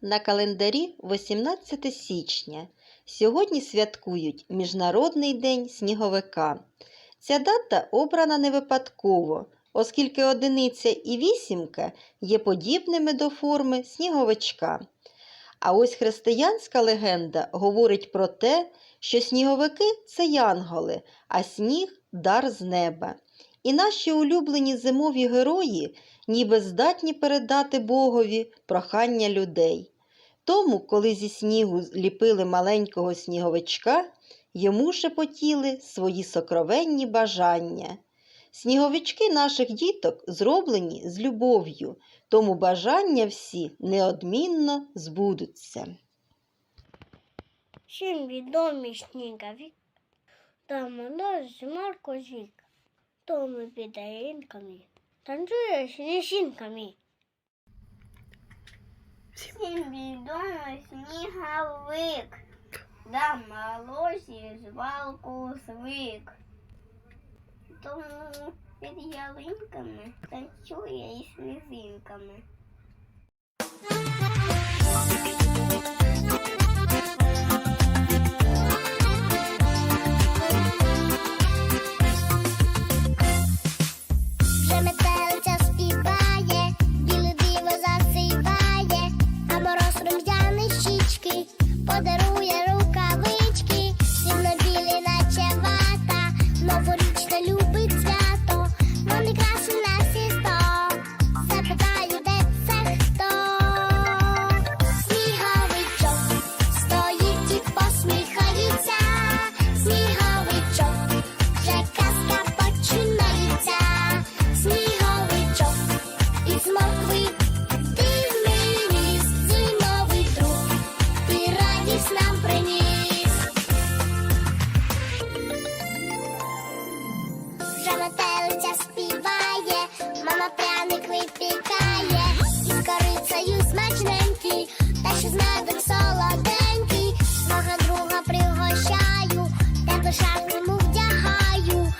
На календарі 18 січня. Сьогодні святкують Міжнародний день сніговика. Ця дата обрана не випадково, оскільки одиниця і вісімка є подібними до форми сніговичка. А ось християнська легенда говорить про те, що сніговики це янголи, а сніг дар з неба. І наші улюблені зимові герої ніби здатні передати Богові прохання людей. Тому, коли зі снігу ліпили маленького сніговичка, йому шепотіли свої сокровенні бажання. Сніговички наших діток зроблені з любов'ю, тому бажання всі неодмінно збудуться. Всім відомі сніговик та мороз Марко Зік. Тому під ринками танцює сніжинками. Всім відомий сніговик, да морозі звалку звик. Тому під ялинками танцює із слізинками. з медом солоденький, мого друга пригощаю, тепло шарному вдягаю.